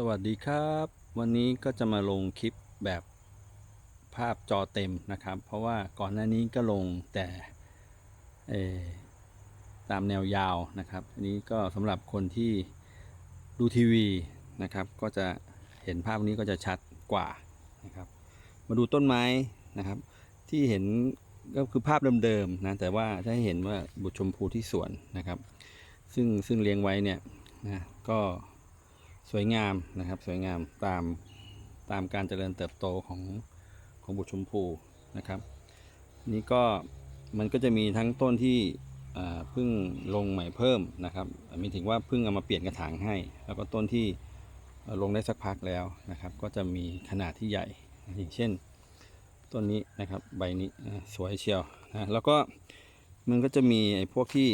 สวัสดีครับ วันนี้ก็จะมาลงคลิปแบบภาพจอเต็มนะครับ เพราะว่าก่อนหน้านี้ก็ลงแต่ตามแนวยาวนะครับ อันนี้ก็สำหรับคนที่ดูทีวีนะครับ ก็จะเห็นภาพนี้ก็จะชัดกว่านะครับ มาดูต้นไม้นะครับ ที่เห็นก็คือภาพเดิมๆนะแต่ว่าถ้าให้เห็นว่าบุตรชมพูที่สวนนะครับ ซึ่งซึ่งเลี้ยงไว้เนี่ยนะก็ สวยงามนะครับ สวยงามตามตามการเจริญเติบโตของของบุตรชมพูนะครับ นี่ก็มันก็จะมีทั้งต้นที่เพิ่งลงใหม่เพิ่มนะครับมีถึงว่าเพิ่งเอามาเปลี่ยนกระถางให้ แล้วก็ต้นที่ลงได้สักพักแล้วนะครับ ก็จะมีขนาดที่ใหญ่อย่างเช่น ต้นนี้นะครับใบนี้สวยเชียวนะแล้วก็มันก็จะมีไอ้พวกที่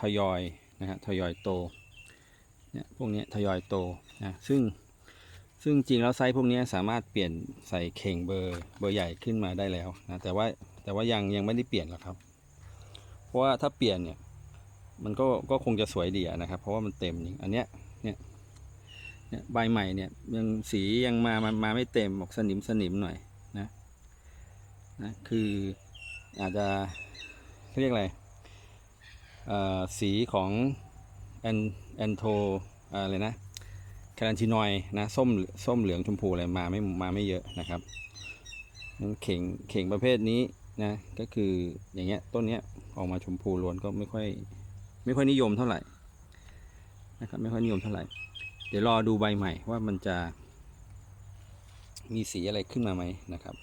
ทยอยนะฮะทยอยโต เนี่ยพวกนี้ทยอยโตนะซึ่งซึ่งจริงแล้วไซส์พวกนี้สามารถเปลี่ยนใส่เข่งเบอร์เบอร์ใหญ่ขึ้นมาได้แล้วนะแต่ว่าแต่ว่ายังยังไม่ได้เปลี่ยนหรอกครับ เพราะว่าถ้าเปลี่ยนเนี่ยมันก็ก็คงจะสวยดีนะครับ เพราะว่ามันเต็มจริงอันเนี้ยเนี่ยเนี่ยใบใหม่เนี่ยยังสียังมามามาไม่เต็มออกสนิมสนิมหน่อยนะนะคืออาจจะเรียกอะไรอ่อสีของ แอนแอนโทอะไรนะแคลนชินอยนะส้มส้มเหลืองชมพูอะไรมาไม่มาไม่เยอะนะครับงั้นเข่งเข่งประเภทนี้นะก็คืออย่างเงี้ยต้นเนี้ยออกมาชมพูล้วนก็ไม่ค่อยไม่ค่อยนิยมเท่าไหร่นะครับไม่ค่อยนิยมเท่าไหร่ เดี๋ยวรอดูใบใหม่ว่ามันจะ มีสีอะไรขึ้นมาไหมนะครับ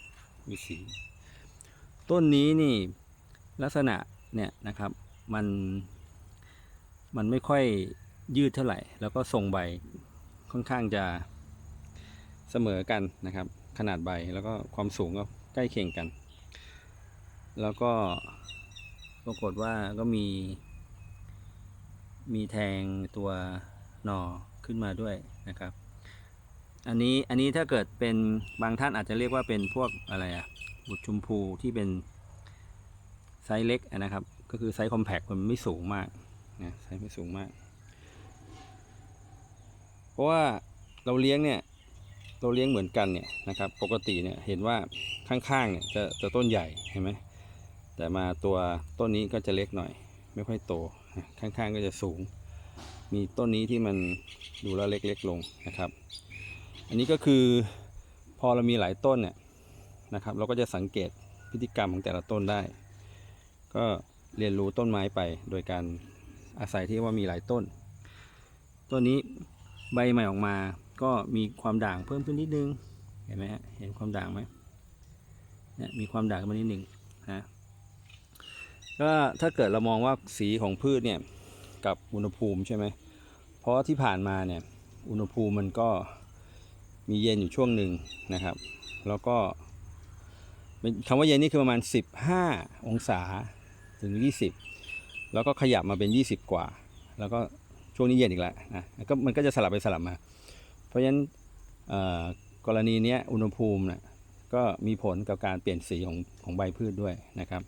มีสี ต้นนี้นี่ลักษณะเนี่ยนะครับมัน มันไม่ค่อยยืดเท่าไหร่ แล้วก็ทรงใบค่อนข้างจะเสมอกันนะครับ ขนาดใบแล้วก็ความสูงก็ใกล้เคียงกัน แล้วก็ปรากฏว่าก็มี มีแทงตัวหน่อขึ้นมาด้วยนะครับ อันนี้อันนี้ถ้าเกิดเป็นบางท่านอาจจะเรียกว่าเป็นพวกอะไรอะบุตรชมพูที่เป็นไซส์เล็กนะครับ ก็คือไซส์คอมแพคมันไม่สูงมาก นะไซส์ไม่สูงมาก เพราะว่าเราเลี้ยงเนี่ย เราเลี้ยงเหมือนกันเนี่ยนะครับ ปกติเนี่ยเห็นว่าข้างๆเนี่ยจะจะต้นใหญ่เห็นไหมแต่มาตัวต้นนี้ก็จะเล็กหน่อย ไม่ค่อยโต ข้างๆก็จะสูง มีต้นนี้ที่มันดูแล้วเล็กๆลงนะครับ อันนี้ก็คือพอเรามีหลายต้นเนี่ยนะครับ เราก็จะสังเกตพฤติกรรมของแต่ละต้นได้ ก็เรียนรู้ต้นไม้ไปโดยการ อาศัยที่ว่ามีหลายต้น ต้นนี้ใบใหม่ออกมาก็มีความด่างเพิ่มขึ้นนิดนึง เห็นไหมฮะ เห็นความด่างไหมเนี่ยมีความด่างขึ้นมานิดนึงนะ ก็ถ้าเกิดเรามองว่าสีของพืชเนี่ยกับอุณหภูมิใช่ไหม เพราะที่ผ่านมาเนี่ยอุณหภูมิมันก็มีเย็นอยู่ช่วงหนึ่งนะครับ แล้วก็คำว่าเย็นนี่คือประมาณ 15 องศาถึง 20 แล้วก็ขยับมาเป็น 20 กว่า แล้วก็ช่วงนี้เย็นอีกแล้วนะก็มันก็จะสลับไปสลับมา เพราะฉะนั้นกรณีนี้อุณหภูมินะก็มีผลกับการเปลี่ยนสีของของใบพืชด้วยนะครับ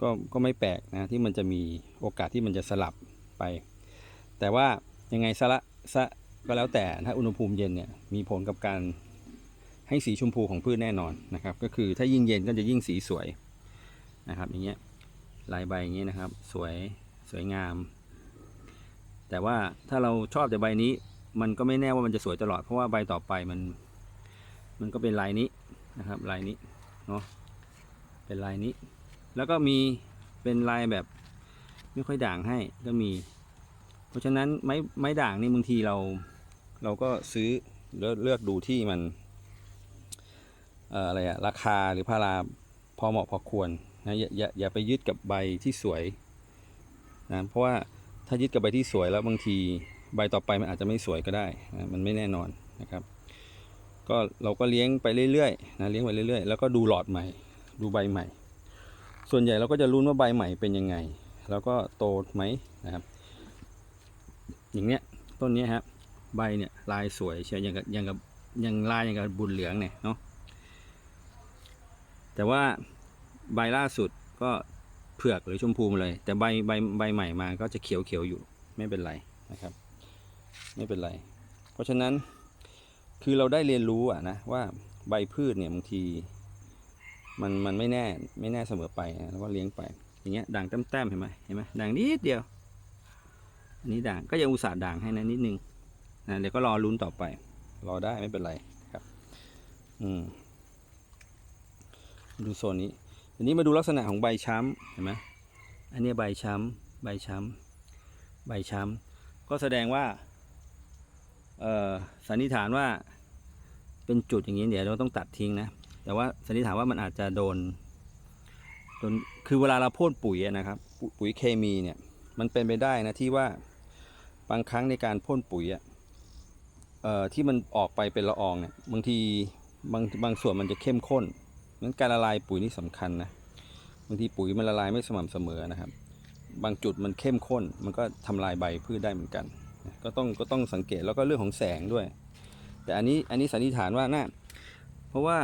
ก็ก็ไม่แปลกนะที่มันจะมีโอกาสที่มันจะสลับไป แต่ว่ายังไงซะละซะก็แล้วแต่ถ้าอุณหภูมิเย็นเนี่ยมีผลกับการให้สีชมพูของพืชแน่นอนนะครับ ก็คือถ้ายิ่งเย็นก็จะยิ่งสีสวยนะครับอย่างเงี้ย ลายใบอย่างเงี้นะครับ สวยสวยงาม แต่ว่าถ้าเราชอบแต่ใบนี้ มันก็ไม่แน่ว่ามันจะสวยตลอดเพราะว่าใบต่อไปมัน มันก็เป็นลายนี้นะครับ ลายนี้เนาะเป็นลายนี้ แล้วก็มีเป็นลายแบบไม่ค่อยด่างให้ก็มี เพราะฉะนั้นไม้ไม้ด่างนี่บางทีเรา เราก็ซื้อเลือกเลือกดูที่มันอออะไรอะราคาหรือพาราพอเหมาะพอควร นะอย่าอย่าอย่าไปยึดกับใบที่สวยนะเพราะว่าถ้ายึดกับใบที่สวยแล้วบางทีใบต่อไปมันอาจจะไม่สวยก็ได้นะมันไม่แน่นอนนะครับ ก็เราก็เลี้ยงไปเรื่อยๆนะเลี้ยงไปเรื่อยๆ แล้วก็ดูหลอดใหม่ ดูใบใหม่ ส่วนใหญ่เราก็จะรู้ว่าใบใหม่เป็นยังไง แล้วก็โตไหมนะครับ อย่างเนี้ยต้นนี้ครับใบเนี่ยลายสวยเชียวอย่างกับอย่างกับอย่างลายอย่างกับบุญเหลืองเนี่ยเนาะแต่ว่า ใบล่าสุดก็เผือกหรือชมพูมาเลย แต่ใบใบใบใหม่มาก็จะเขียวเขียวอยู่ไม่เป็นไรนะครับ ไม่เป็นไร เพราะฉะนั้นคือเราได้เรียนรู้อะนะว่าใบพืชเนี่ยบางที มันมันไม่แน่ไม่แน่เสมอไปนะแล้วก็เลี้ยงไปอย่างเงี้ยด่างแต้มๆเห็นไหมเห็นไหมด่างนิดเดียวอันนี้ด่างก็ยังอุตส่าห์ด่างให้นะนิดนึงนะเดี๋ยวก็รอลุ้นต่อไป รอได้ไม่เป็นไรครับ อืมดูโซนนี้ ทีนี้มาดูลักษณะของใบช้ำเห็นไหมอันนี้ใบช้ำใบช้ำใบช้ำก็แสดงว่าเอ่อสันนิษฐานว่าเป็นจุดอย่างนี้เดี๋ยวเราต้องตัดทิ้งนะ แต่ว่าสันนิษฐานว่ามันอาจจะโดนโดนคือเวลาเราพ่นปุ๋ยนะครับ ปุปุ๋ยเคมีเนี่ยมันเป็นไปได้นะที่ว่าบางครั้งในการพ่นปุ๋ยอะเอ่อที่มันออกไปเป็นละอองเนี่ยบางทีบางบางส่วนมันจะเข้มข้น งั้นการละลายปุ๋ยนี่สำคัญนะบางทีปุ๋ยมันละลายไม่สม่ำเสมอนะครับ บางจุดมันเข้มข้น มันก็ทำลายใบพืชได้เหมือนกัน ก็ต้องก็ต้องสังเกตแล้วก็เรื่องของแสงด้วย แต่อันนี้อันนี้สันนิษฐานว่าน่าเพราะว่า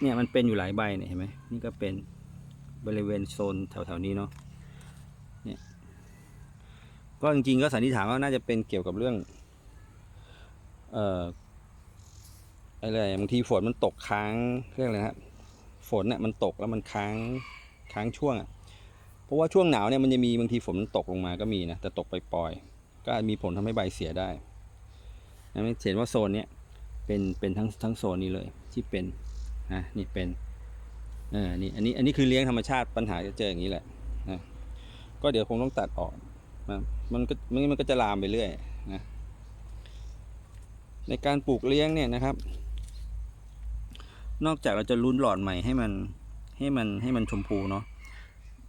เนี่ยมันเป็นอยู่หลายใบเนี่ยเห็นไหมนี่ก็เป็นบริเวณโซนแถวๆนี้เนาะเนี่ยก็จริงๆก็สันนิษฐานว่าน่าจะเป็นเกี่ยวกับเรื่องเอ่ออะไรบางทีฝนมันตกค้างเรียกอะไรนะฝ นเนี่ยมันตกแล้วมันค้างค้างช่วงอะเพราะว่าช่วงหนาวเนี่ยมันจะมีบางทีฝนมันตกลงมาก็มีนะแต่ตกไปปล่อย ก็อาจมีผลทำให้ใบเสียได้นะเห็นว่าโซนเนี้ยเป็นเป็นทั้งทั้งโซนนี้เลยที่เป็นนะนี่เป็นเออนี่อันนี้อันนี้คือเลี้ยงธรรมชาติปัญหาจะเจออย่างนี้แหละนะก็เดี๋ยวคงต้องตัดออกนะมันก็มันมันก็จะลามไปเรื่อยนะในการปลูกเลี้ยงเนี่ยนะครับ นอกจากเราจะลุ้นหลอดใหม่ให้มันให้มันให้มันชมพูเนาะ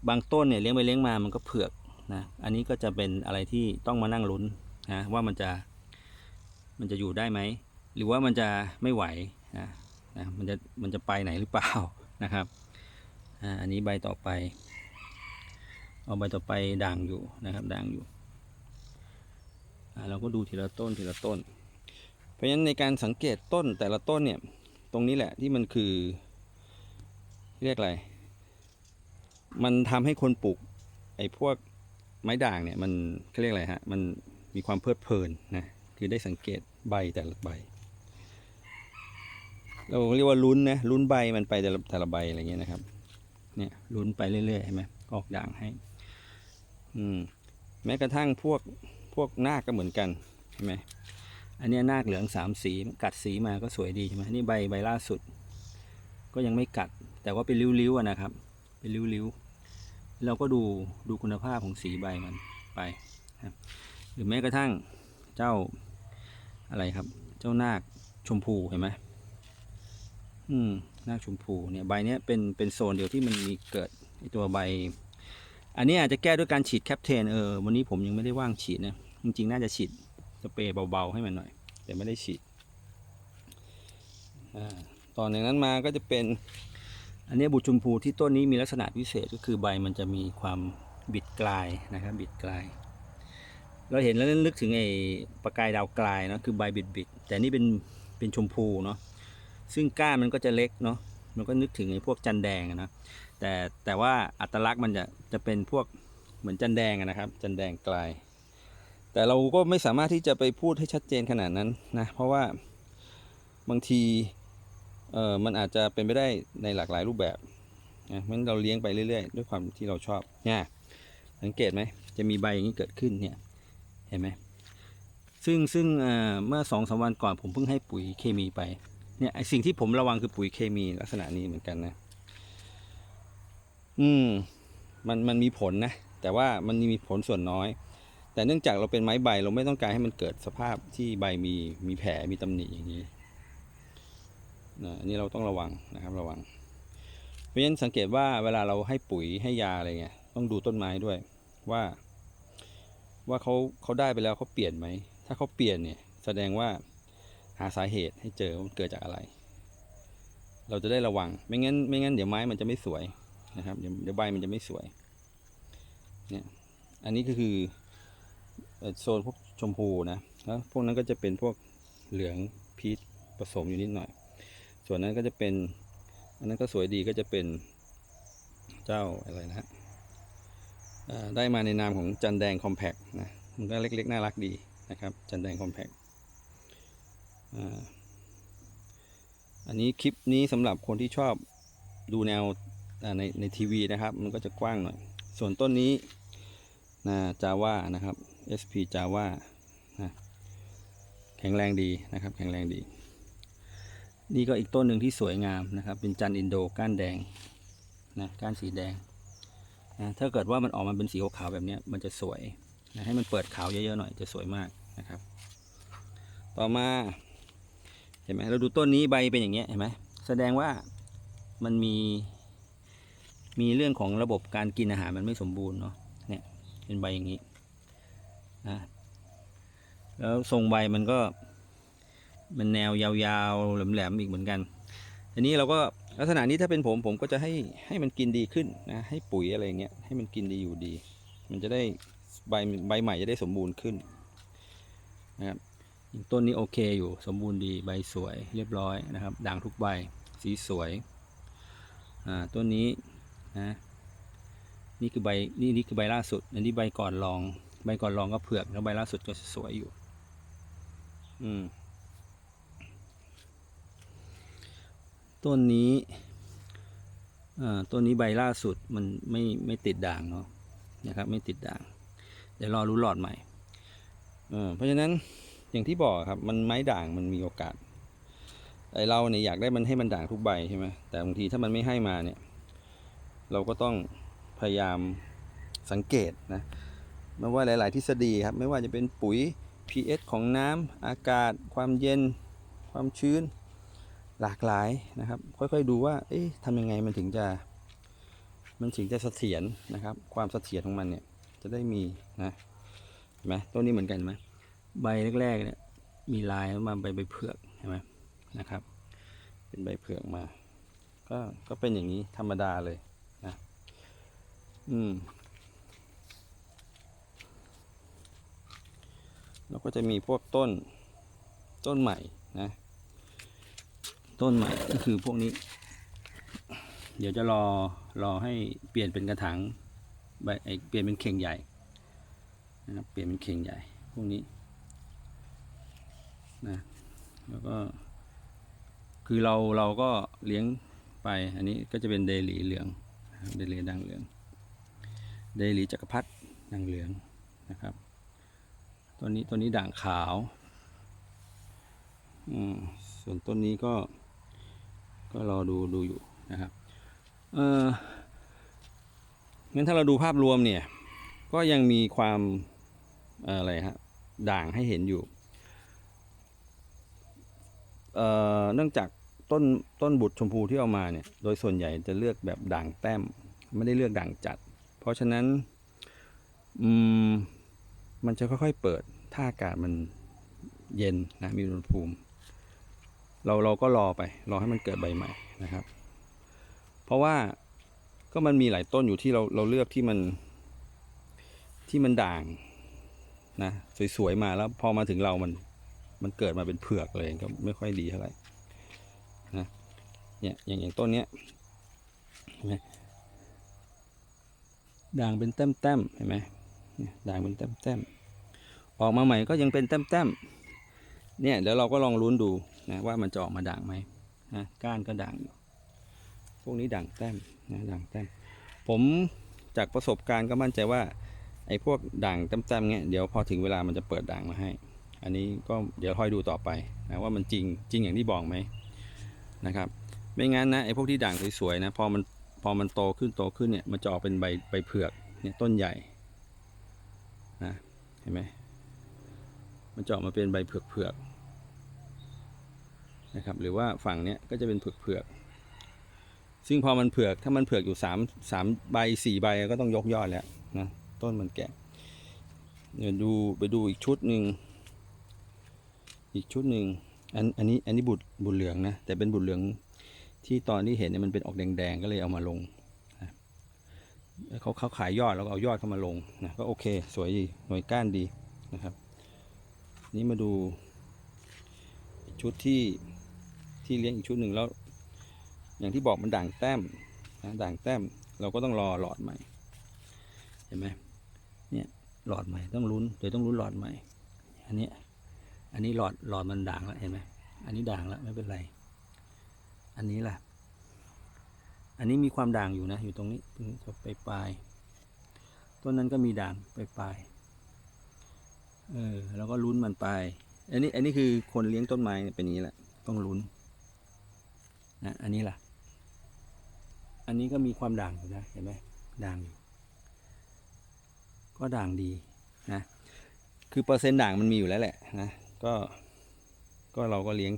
บางต้นเนี่ยเลี้ยงไปเลี้ยงมามันก็เผือกนะอันนี้ก็จะเป็นอะไรที่ต้องมานั่งลุ้นนะว่ามันจะมันจะอยู่ได้ไหมหรือว่ามันจะไม่ไหวนะนะมันจะมันจะไปไหนหรือเปล่านะครับอันนี้ใบต่อไป เอาใบต่อไปด่างอยู่นะครับด่างอยู่เราก็ดูทีละต้นทีละต้น เพราะฉะนั้นในการสังเกตต้นแต่ละต้นเนี่ย ตรงนี้แหละที่มันคือ เรียกอะไร มันทำให้คนปลูกไอ้พวกไม้ด่างเนี่ยมันเขาเรียกอะไรฮะ มันมีความเพลิดเพลินนะ คือได้สังเกตใบแต่ละใบ เราเรียกว่าลุ้นนะ ลุ้นใบมันไปแต่ละแต่ละใบอะไรเงี้ยนะครับ เนี่ยลุ้นไปเรื่อยๆเห็นไหมออกด่างให้ อืม แม้กระทั่งพวกพวกหน้าก็เหมือนกันเห็นไหม อันนี้นาคเหลืองสามสีกัดสีมาก็สวยดีใช่ไหมนี่ใบใบล่าสุด ก็ยังไม่กัด แต่ว่าเป็นริ้วๆนะครับ เป็นริ้วๆเราก็ดูดูคุณภาพของสีใบมันไปครับหรือแม้กระทั่งเจ้าอะไรครับ เจ้านาคชมพูเห็นไหมอืมนาคชมพูเนี่ยใบเนี้ยเป็นเป็นโซนเดียวที่มันมีเกิดไอตัวใบ อันนี้อาจจะแก้ด้วยการฉีดแคปเทนเออวันนี้ผมยังไม่ได้ว่างฉีดนะจริงๆน่าจะฉีด สเปรย์เบาๆให้มันหน่อย แต่ไม่ได้ฉีดอ่อนอย่างนั้นมาก็จะเป็นอันนี้บุตรชมพูที่ต้นนี้มีลักษณะพิเศษก็คือใบมันจะมีความบิดกลายนะครับ บิดกลาย เราเห็นแล้วนึกถึงไอ้ประกายดาวกลายเนอะคือใบบิดบิดๆแต่นี่เป็นเป็นชมพูเนาะซึ่งก้านมันก็จะเล็กเนาะมันก็นึกถึงไอ้พวกจันแดงนะแต่แต่ว่าอัตลักษณ์มันจะจะเป็นพวกเหมือนจันแดงนะครับ จันแดงกลาย แต่เราก็ไม่สามารถที่จะไปพูดให้ชัดเจนขนาดนั้นนะเพราะว่าบางทีเออมันอาจจะเป็นไปได้ในหลากหลายรูปแบบนะมันเราเลี้ยงไปเรื่อยๆ ด้วยความที่เราชอบเนี่ยสังเกตไหมจะมีใบอย่างนี้เกิดขึ้นเนี่ยเห็นไหมซึ่งซึ่งเออเมื่อสองสามวันก่อนผมเพิ่งให้ปุ๋ยเคมีไปเนี่ยไอสิ่งที่ผมระวังคือปุ๋ยเคมีลักษณะนี้เหมือนกันนะ อืม มันมันมีผลนะ แต่ว่ามันมีผลส่วนน้อย แต่เนื่องจากเราเป็นไม้ใบเราไม่ต้องการให้มันเกิดสภาพที่ใบมีมีแผลมีตำหนิอย่างนี้นะอันนี้เราต้องระวังนะครับระวัง เพราะฉะนั้นสังเกตว่าเวลาเราให้ปุ๋ยให้ยาอะไรเงี้ยต้องดูต้นไม้ด้วยว่า ว่าเขาเขาได้ไปแล้วเขาเปลี่ยนไหมถ้าเขาเปลี่ยนเนี่ยแสดงว่าหาสาเหตุให้เจอว่ามันเกิดจากอะไร เราจะได้ระวัง ไม่งั้นไม่งั้นเดี๋ยวไม้มันจะไม่สวยนะครับ เดี๋ยวใบมันจะไม่สวยเนี่ยอันนี้ก็คือ โซนพวกชมพูนะแล้วพวกนั้นก็จะเป็นพวกเหลืองพีชผสมอยู่นิดหน่อย ส่วนนั้นก็จะเป็น อันนั้นก็สวยดีก็จะเป็นเจ้าอะไรนะฮะได้มาในนามของจันแดงคอมแพกนะมันก็เล็กๆ น่ารักดีนะครับ จันแดงคอมแพกอันนี้คลิปนี้สำหรับคนที่ชอบดูแนวในในทีวีนะครับ มันก็จะกว้างหน่อย ส่วนต้นนี้นะจาว่านะครับ SP จาว่านะแข็งแรงดีนะครับ แข็งแรงดี นี่ก็อีกต้นหนึ่งที่สวยงามนะครับ เป็นจันอินโดก้านแดงนะก้านสีแดงนะถ้าเกิดว่ามันออกมาเป็นสีขาวแบบนี้มันจะสวยนะให้มันเปิดขาวเยอะๆหน่อยจะสวยมากนะครับ ต่อมาเห็นไหมเราดูต้นนี้ใบเป็นอย่างเงี้ยเห็นไหมแสดงว่ามันมีมีเรื่องของระบบการกินอาหารมันไม่สมบูรณ์เนาะเนี่ยเป็นใบอย่างนี้ นะแล้วทรงใบมันก็ มันแนวยาวๆแหลมๆอีกเหมือนกันอันนี้เราก็ลักษณะนี้ถ้าเป็นผมผมก็จะให้ให้มันกินดีขึ้นนะให้ปุ๋ยอะไรเงี้ยให้มันกินดีอยู่ดี มันจะได้ใบใบใหม่จะได้สมบูรณ์ขึ้นนะครับต้นนี้โอเคอยู่สมบูรณ์ดีใบสวยเรียบร้อยนะครับ ด่างทุกใบสีสวยอ่าต้นนี้นะนี่คือใบนี่นี่คือใบล่าสุดอันนี้ใบก่อนรอง ใบก่อนรองก็เผือกแล้วใบล่าสุดก็สวยอยู่ อืม ต้นนี้อ่าต้นนี้ใบล่าสุดมันไม่ไม่ติดด่างเนาะนะครับ ไม่ติดด่าง เดี๋ยวรอรู้หลอดใหม่เพราะฉะนั้นอย่างที่บอกครับ มันไม้ด่างมันมีโอกาสไอเราเนี่ยอยากได้มันให้มันด่างทุกใบใช่ไหมแต่บางทีถ้ามันไม่ให้มาเนี่ย เราก็ต้องพยายามสังเกตนะ ไม่ว่าหลาย ๆ ทฤษฎีครับไม่ว่าจะเป็นปุ๋ย pH ของน้ำอากาศ ความเย็น ความชื้น หลากหลายนะครับ ค่อย ๆ ดูว่า เอ๊ะทำยังไงมันถึงจะ มันถึงจะเสถียรนะครับ ความเสถียรของมันเนี่ยจะได้มีนะเห็นไหมต้นนี้เหมือนกันไหมใบแรก ๆ เนี่ยมีลายมาใบใบเผือกเห็นไหมนะครับ เป็นใบเผือกมา ก็ก็เป็นอย่างนี้ธรรมดาเลยนะ อืม แล้วก็จะมีพวกต้นต้นใหม่นะ ต้นใหม่ก็คือพวกนี้ เดี๋ยวจะรอรอให้เปลี่ยนเป็นกระถางใบเปลี่ยนเป็นเข่งใหญ่นะครับเปลี่ยนเป็นเข่งใหญ่พวกนี้นะแล้วก็ คือเราเราก็เลี้ยงไปอันนี้ก็จะเป็นเดลีเหลืองเดลีด่างเหลืองเดลีจักรพรรดิด่างเหลืองนะครับ ตัวนี้ตัวนี้ด่างขาวอืมส่วนต้นนี้ก็ ก็รอดูดูอยู่นะครับ เอองั้นถ้าเราดูภาพรวมเนี่ย ก็ยังมีความเอ่ออะไรฮะด่างให้เห็นอยู่ เอ่อเนื่องจากต้นต้นบุตรชมพูที่เอามาเนี่ย โดยส่วนใหญ่จะเลือกแบบด่างแต้ม ไม่ได้เลือกด่างจัด เพราะฉะนั้น อืม มันจะค่อยๆเปิด ถ้าอากาศมันเย็นนะมีอุณหภูมิ เราเราก็รอไป รอให้มันเกิดใบใหม่นะครับ เพราะว่าก็มันมีหลายต้นอยู่ที่เราเราเลือกที่มันที่มันด่างนะสวยๆมาแล้วพอมาถึงเรามันมันเกิดมาเป็นเผือกเลยก็ไม่ค่อยดีเท่าไหร่นะเนี่ยอย่างอย่างต้นเนี้ยเห็นไหมด่างเป็นแต้มๆเห็นไหมเนี่ยด่างเป็นแต้มๆ ออกมาใหม่ก็ยังเป็นแต้มๆเนี่ยเดี๋ยวเราก็ลองลุ้นดูนะว่ามันจะออกมาด่างไหมนะก้านก็ด่างอยู่พวกนี้ด่างแต้มนะด่างแต้มผมจากประสบการณ์ก็มั่นใจว่าไอ้พวกด่างแต้มๆเงี้ยเดี๋ยวพอถึงเวลามันจะเปิดด่างมาให้ อันนี้ก็เดี๋ยวคอยดูต่อไปนะว่ามันจริงจริงอย่างที่บอกไหมนะครับ ไม่งั้นนะไอ้พวกที่ด่างสวยๆนะพอมันพอมันโตขึ้นโตขึ้นเนี่ยมันจะออกเป็นใบใบเผือกเนี่ยต้นใหญ่นะเห็นไหม มันจะออกมาเป็นใบเผือกเผือกๆนะครับ หรือว่าฝั่งเนี้ยก็จะเป็นเผือกเผือกๆซึ่งพอมันเผือกถ้ามันเผือกอยู่สามสามใบสี่ใบก็ต้องยกยอดแล้วนะต้นมันแก่เดี๋ยวดูไปดูอีกชุดหนึ่งอีกชุดหนึ่งอันอันนี้อันนี้บุตรบุตรเหลืองนะแต่เป็นบุตรเหลืองที่ตอนที่เห็นเนี่ยมันเป็นออกแดงๆก็เลยเอามาลงนะเขาเขาขายยอดแล้วเอายอดเข้ามาลงนะก็โอเค สวยดีหน่วยก้านดีนะครับ นี่มาดูชุดที่ที่เลี้ยงอีกชุดหนึ่งแล้ว อย่างที่บอกมันด่างแต้มนะด่างแต้มเราก็ต้องรอหลอดใหม่ เห็นไหมเนี่ยหลอดใหม่ต้องลุ้นเดี๋ยวต้องลุ้นหลอดใหม่ อันนี้อันนี้หลอดหลอดมันด่างแล้วเห็นไหมอันนี้ด่างแล้วไม่เป็นไร อันนี้ล่ะ อันนี้มีความด่างอยู่นะ อยู่ตรงนี้ตรงนี้จะไปปลายต้นนั้นก็มีด่างไปปลาย เออแล้วก็ลุ้นมันไป อันนี้ อันนี้คือคนเลี้ยงต้นไม้เป็นอย่างนี้แหละ ต้องลุ้นนะอันนี้ล่ะ อันนี้ก็มีความด่างอยู่นะ เห็นไหมด่างอยู่ ก็ด่างดีนะ คือเปอร์เซ็นต์ด่างมันมีอยู่แล้วแหละนะ ก็ ก็เราก็เลี้ยง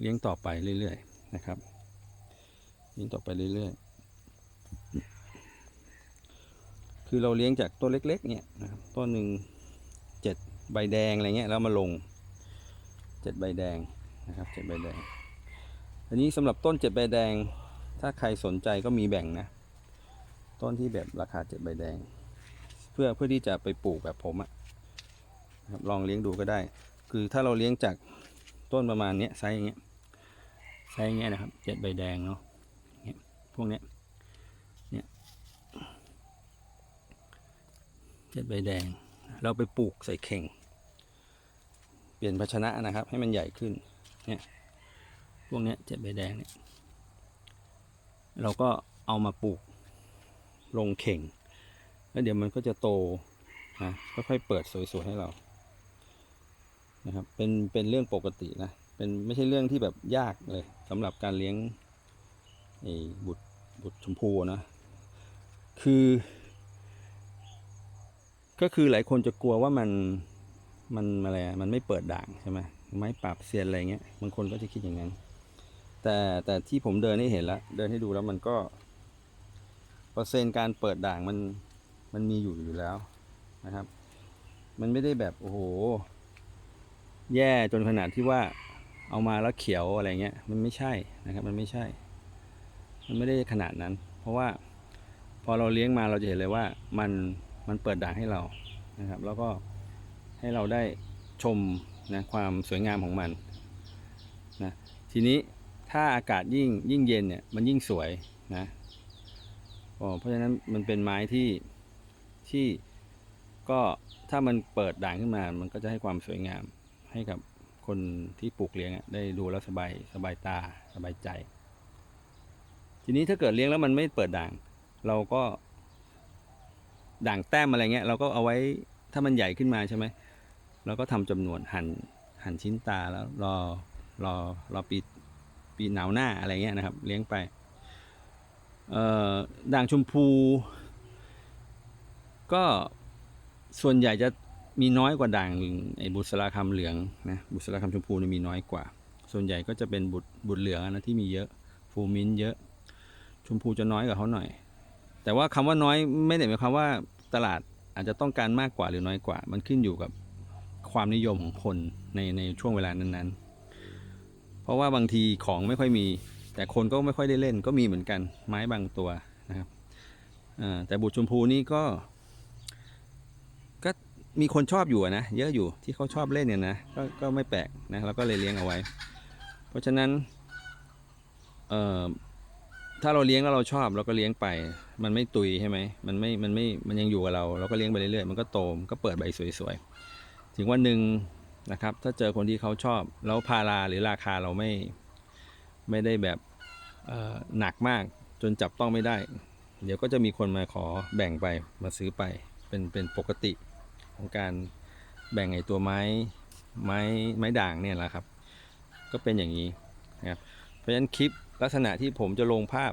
เลี้ยงต่อไปเรื่อยๆนะครับ เลี้ยงต่อไปเรื่อยๆ คือเราเลี้ยงจากต้นเล็กๆเนี่ยนะครับต้นหนึ่งเจ็ดใบแดงอะไรเงี้ยแล้วมาลงเจ็ดใบแดงนะครับเจ็ดใบแดง อันนี้สำหรับต้นเจ็ดใบแดง ถ้าใครสนใจก็มีแบ่งนะ ต้นที่แบบราคาเจ็ดใบแดง เพื่อเพื่อที่จะไปปลูกแบบผมอะนะครับลองเลี้ยงดูก็ได้ คือถ้าเราเลี้ยงจากต้นประมาณเนี้ยไซส์อย่างเงี้ยไซส์อย่างเงี้ยนะครับเจ็ดใบแดงเนาะพวกเนี้ย เจ็ดใบแดง เราไปปลูกใส่เข่ง เปลี่ยนภาชนะนะครับ ให้มันใหญ่ขึ้น เนี่ย พวกเนี้ยเจ็ดใบแดงเนี่ย เราก็เอามาปลูกลงเข่ง แล้วเดี๋ยวมันก็จะโตนะค่อยๆเปิดสวยๆให้เรา นะครับ เป็น เป็นเรื่องปกตินะ เป็นไม่ใช่เรื่องที่แบบยากเลยสำหรับการเลี้ยงไอ้บุตรบุตรชมพูนะ คือ ก็คือหลายคนจะกลัวว่ามันมันอะไรมันไม่เปิดด่างใช่ไหมไม้ปราบเซียนอะไรเงี้ยบางคนก็จะคิดอย่างนั้น แต่แต่ที่ผมเดินให้เห็นแล้วเดินให้ดูแล้วมันก็เปอร์เซ็นต์การเปิดด่างมันมันมีอยู่อยู่แล้วนะครับ มันไม่ได้แบบโอ้โห แย่จนขนาดที่ว่าเอามาแล้วเขียวอะไรเงี้ยมันไม่ใช่นะครับมันไม่ใช่ มันไม่ได้ขนาดนั้น เพราะว่าพอเราเลี้ยงมาเราจะเห็นเลยว่ามันมันเปิดด่างให้เรา นะครับ แล้วก็ให้เราได้ชมนะความสวยงามของมันนะทีนี้ถ้าอากาศยิ่งยิ่งเย็นเนี่ยมันยิ่งสวยนะอ๋อเพราะฉะนั้นมันเป็นไม้ที่ที่ก็ถ้ามันเปิดด่างขึ้นมา มันก็จะให้ความสวยงามให้กับคนที่ปลูกเลี้ยงได้ดูแล้วสบายสบายตาสบายใจ ทีนี้ถ้าเกิดเลี้ยงแล้วมันไม่เปิดด่าง เราก็ ด่างแต้มอะไรเงี้ยเราก็เอาไว้ถ้ามันใหญ่ขึ้นมาใช่ไหมเราก็ทำจำนวนหั่นหั่นชิ้นตาแล้วรอรอรอปีปีหนาวหน้าอะไรเงี้ยนะครับ เลี้ยงไปเอ่อด่างชมพู ก็ส่วนใหญ่จะมีน้อยกว่าด่างไอ้บุษราคำเหลืองนะบุษราคำชมพูเนี่ยมีน้อยกว่า ส่วนใหญ่ก็จะเป็นบุตรบุตรเหลืองนะที่มีเยอะฟูมินเยอะ ชมพูจะน้อยกว่าเขาหน่อย แต่ว่าคำว่าน้อยไม่ได้หมายความว่าตลาดอาจจะต้องการมากกว่าหรือน้อยกว่า มันขึ้นอยู่กับความนิยมของคนในในช่วงเวลานั้นๆ เพราะว่าบางทีของไม่ค่อยมี แต่คนก็ไม่ค่อยได้เล่นก็มีเหมือนกันไม้บางตัวนะครับแต่บุตรชมพูนี่ก็ ก็มีคนชอบอยู่นะเยอะอยู่ที่เขาชอบเล่นเนี่ยนะก็ก็ไม่แปลกนะเราก็เลยเลี้ยงเอาไว้ เพราะฉะนั้นเอ่อ ถ้าเราเลี้ยงแล้วเราชอบเราก็เลี้ยงไป มันไม่ตุยใช่ไหมมันไม่มันไม่มันยังอยู่กับเรา เราก็เลี้ยงไปเรื่อยๆมันก็โตมันก็เปิดใบสวยๆถึงวันหนึ่งนะครับ ถ้าเจอคนที่เขาชอบแล้วพาราหรือราคาเราไม่ไม่ได้แบบหนักมากจนจับต้องไม่ได้ เดี๋ยวก็จะมีคนมาขอแบ่งไปมาซื้อไปเป็นเป็นปกติของการแบ่งไอ้ตัวไม้ไม้ไม้ด่างเนี่ยแหละครับ ก็เป็นอย่างนี้นะครับเพราะฉะนั้นคลิป ลักษณะที่ผมจะลงภาพ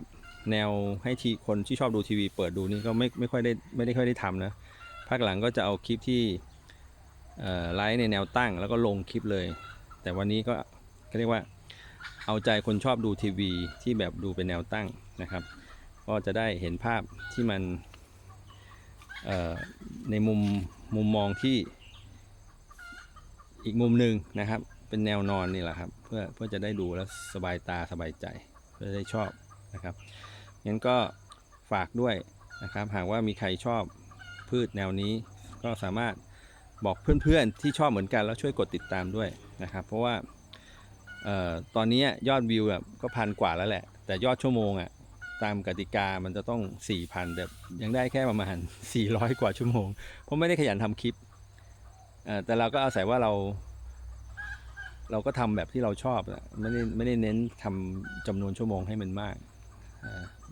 แนวให้ทีคนที่ชอบดูทีวี เปิดดูนี่ก็ไม่ไม่ค่อยได้ไม่ได้ค่อยได้ทำนะภาคหลังก็จะเอาคลิปที่ไลฟ์ในแนวตั้งแล้วก็ลงคลิปเลย แต่วันนี้ก็ก็เรียกว่าเอาใจคนชอบดูทีวีที่แบบดูเป็นแนวตั้งนะครับ ก็จะได้เห็นภาพที่มันในมุมมุมมองที่อีกมุมหนึ่งนะครับ เป็นแนวนอนนี่แหละครับ เพื่อเพื่อจะได้ดูแล้วสบายตาสบายใจ พื่อจะได้ชอบนะครับงั้นก็ฝากด้วยนะครับ หากว่ามีใครชอบพืชแนวนี้ ก็สามารถบอกเพื่อนๆที่ชอบเหมือนกันแล้วช่วยกดติดตามด้วยนะครับ เพราะว่าออตอนนี้ยอดวิวแบบก็พันกว่าแล้วแหละ แต่ยอดชั่วโมงอะ่ะตามกติกามันจะต้อง4,000แต่ยังได้แค่ประมาณ 400 กว่าชั่วโมง เพราะไม่ได้ขยันทำคลิปแต่เราก็อาศัยว่าเรา เราก็ทำแบบที่เราชอบอะไม่ได้ไม่ได้เน้นทำจำนวนชั่วโมงให้มันมาก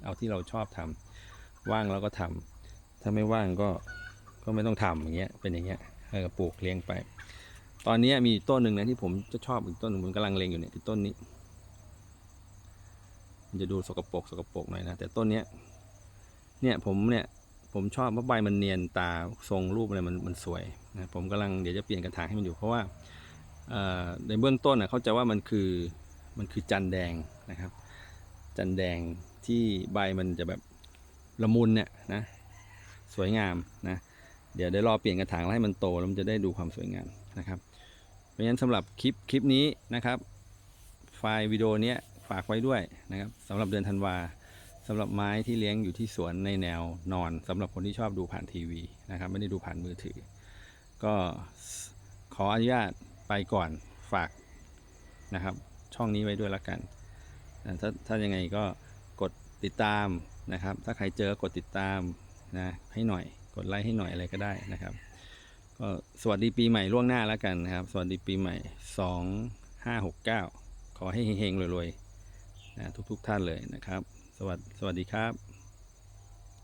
เอาที่เราชอบทำว่างเราก็ทำถ้าไม่ว่างก็ก็ไม่ต้องทำอย่างเงี้ยเป็นอย่างเงี้ยเออปลูกเลี้ยงไป ตอนนี้มีต้นหนึ่งนะที่ผมจะชอบอีกต้นหนึ่งผมกำลังเล็งอยู่เนี่ยคือต้นนี้ มันจะดูสกปรกสกปรกหน่อยนะแต่ต้นเนี้ยเนี่ยผมเนี่ยผมชอบเพราะใบมันเนียนตาทรงรูปอะไรมันมันสวยนะผมกำลังเดี๋ยวจะเปลี่ยนกระถางให้มันอยู่เพราะว่า ในเบื้องต้นนะเขาใจะว่ามันคือมันคือจันแดงนะครับ จันแดงที่ใบมันจะแบบละมุนเนี่ยนะสวยงามนะเดี๋ยวได้รอเปลี่ยนกระถางแล้วให้มันโตแล้วมันจะได้ดูความสวยงามนะครับเพราะฉะนั้นสำหรับคลิปคลิปนี้นะครับ ไฟล์วิดีโอเนี้ยฝากไว้ด้วยนะครับสำหรับเดือนธันวาสำหรับไม้ที่เลี้ยงอยู่ที่สวนในแนวนอนสำหรับคนที่ชอบดูผ่านทีวีนะครับ ไม่ได้ดูผ่านมือถือ ก็ขออนุญาต ไปก่อนฝากนะครับ ช่องนี้ไว้ด้วยละกัน ถ้าถ้ายังไงก็กดติดตามนะครับ ถ้าใครเจอกดติดตามนะให้หน่อย กดไลค์ให้หน่อยอะไรก็ได้นะครับ ก็สวัสดีปีใหม่ล่วงหน้าแล้วกันนะครับ สวัสดีปีใหม่ 2569 ขอให้เฮงๆรวยๆนะทุกๆท่านเลยนะครับ สวัสสวัสดีครับ